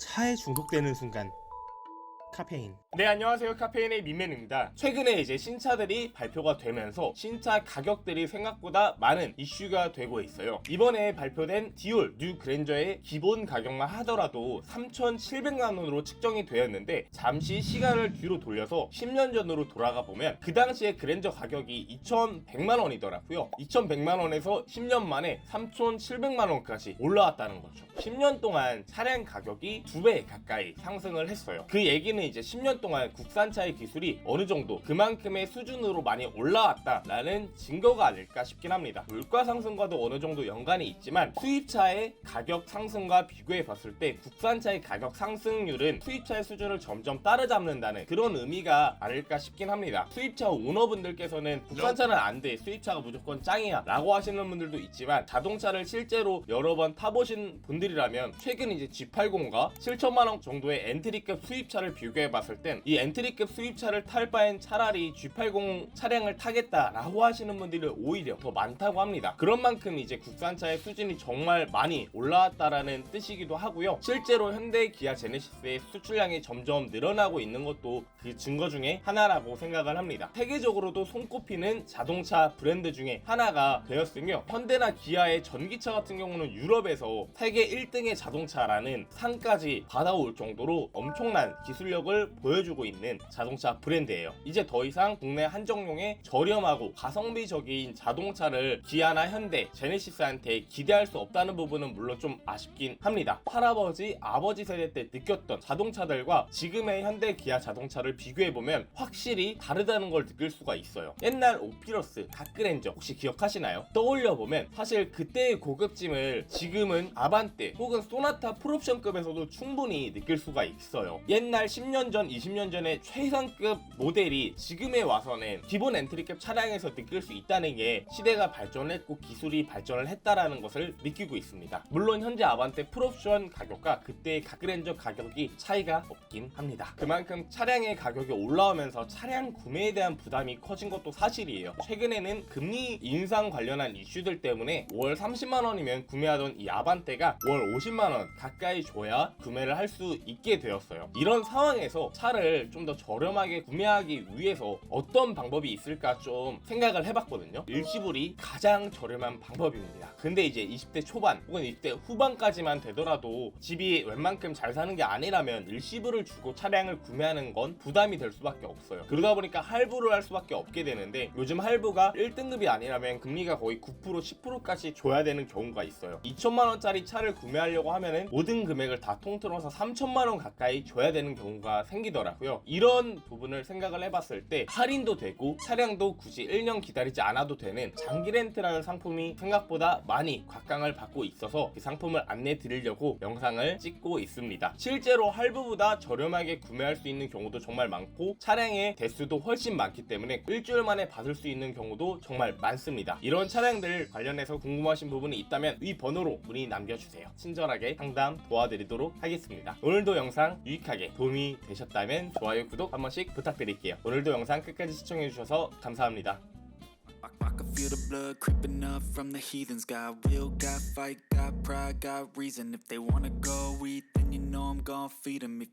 차에 중독되는 순간 카페인. 네 안녕하세요. 카페인의 민맨입니다. 최근에 이제 신차들이 발표가 되면서 신차 가격들이 생각보다 많은 이슈가 되고 있어요. 이번에 발표된 디올 뉴 그랜저의 기본 가격만 하더라도 3,700만원으로 측정이 되었는데 잠시 시간을 뒤로 돌려서 10년 전으로 돌아가 보면 그 당시에 그랜저 가격이 2,100만원이더라고요. 2,100만원에서 10년 만에 3,700만원까지 올라왔다는 거죠. 10년 동안 차량 가격이 두배 가까이 상승을 했어요. 그 얘기는 이제 10년 동안 국산차의 기술이 어느 정도 그만큼의 수준으로 많이 올라왔다라는 증거가 아닐까 싶긴 합니다. 물가 상승과도 어느 정도 연관이 있지만 수입차의 가격 상승과 비교해 봤을 때 국산차의 가격 상승률은 수입차의 수준을 점점 따라잡는다는 그런 의미가 아닐까 싶긴 합니다. 수입차 오너분들께서는 국산차는 안 돼, 수입차가 무조건 짱이야 라고 하시는 분들도 있지만 자동차를 실제로 여러 번 타보신 분들이라면 최근 이제 G80과 7천만원 정도의 엔트리급 수입차를 비교 해 봤을 땐 이 엔트리급 수입차를 탈 바엔 차라리 G80 차량을 타겠다라고 하시는 분들이 오히려 더 많다고 합니다. 그런 만큼 이제 국산차의 수준이 정말 많이 올라왔다라는 뜻이기도 하고요. 실제로 현대 기아 제네시스의 수출량이 점점 늘어나고 있는 것도 그 증거 중에 하나라고 생각을 합니다. 세계적으로도 손꼽히는 자동차 브랜드 중에 하나가 되었으며 현대나 기아의 전기차 같은 경우는 유럽에서 세계 1등의 자동차라는 상까지 받아올 정도로 엄청난 기술력 을 보여주고 있는 자동차 브랜드예요. 이제 더 이상 국내 한정용의 저렴하고 가성비적인 자동차를 기아나 현대, 제네시스한테 기대할 수 없다는 부분은 물론 좀 아쉽긴 합니다. 할아버지, 아버지 세대 때 느꼈던 자동차들과 지금의 현대 기아 자동차를 비교해보면 확실히 다르다는 걸 느낄 수가 있어요. 옛날 오피러스, 다크렌저 혹시 기억하시나요? 떠올려보면 사실 그때의 고급짐을 지금은 아반떼 혹은 소나타 풀옵션급에서도 충분히 느낄 수가 있어요. 옛날 10년 전, 20년 전의 최상급 모델이 지금에 와서는 기본 엔트리급 차량에서 느낄 수 있다는 게 시대가 발전했고 기술이 발전을 했다라는 것을 느끼고 있습니다. 물론 현재 아반떼 풀옵션 가격과 그때의 가그렌저 가격이 차이가 없긴 합니다. 그만큼 차량의 가격이 올라오면서 차량 구매에 대한 부담이 커진 것도 사실이에요. 최근에는 금리 인상 관련한 이슈들 때문에 월 30만 원이면 구매하던 이 아반떼가 월 50만 원 가까이 줘야 구매를 할 수 있게 되었어요. 이런 상황에 서 차를 좀 더 저렴하게 구매하기 위해서 어떤 방법이 있을까 좀 생각을 해봤거든요. 일시불이 가장 저렴한 방법입니다. 근데 이제 20대 초반 혹은 20대 후반까지만 되더라도 집이 웬만큼 잘 사는 게 아니라면 일시불을 주고 차량을 구매하는 건 부담이 될 수밖에 없어요. 그러다 보니까 할부를 할 수밖에 없게 되는데 요즘 할부가 1등급이 아니라면 금리가 거의 9% 10%까지 줘야 되는 경우가 있어요. 2천만 원짜리 차를 구매하려고 하면은 모든 금액을 다 통틀어서 3천만 원 가까이 줘야 되는 경우가 생기더라고요. 이런 부분을 생각을 해봤을 때 할인도 되고 차량도 굳이 1년 기다리지 않아도 되는 장기 렌트라는 상품이 생각보다 많이 곽강을 받고 있어서 그 상품을 안내 드리려고 영상을 찍고 있습니다. 실제로 할부보다 저렴하게 구매할 수 있는 경우도 정말 많고 차량의 대수도 훨씬 많기 때문에 일주일 만에 받을 수 있는 경우도 정말 많습니다. 이런 차량들 관련해서 궁금하신 부분이 있다면 위 번호로 문의 남겨주세요. 친절하게 상담 도와드리도록 하겠습니다. 오늘도 영상 유익하게 도움이 되셨다면 좋아요, 구독 한 번씩 부탁드릴게요. 오늘도 영상 끝까지 시청해주셔서 감사합니다. I can feel the blood creeping up from the heathens. Got will, got fight, got pride, got reason. If they wanna go eat, then you know I'm gonna feed them. If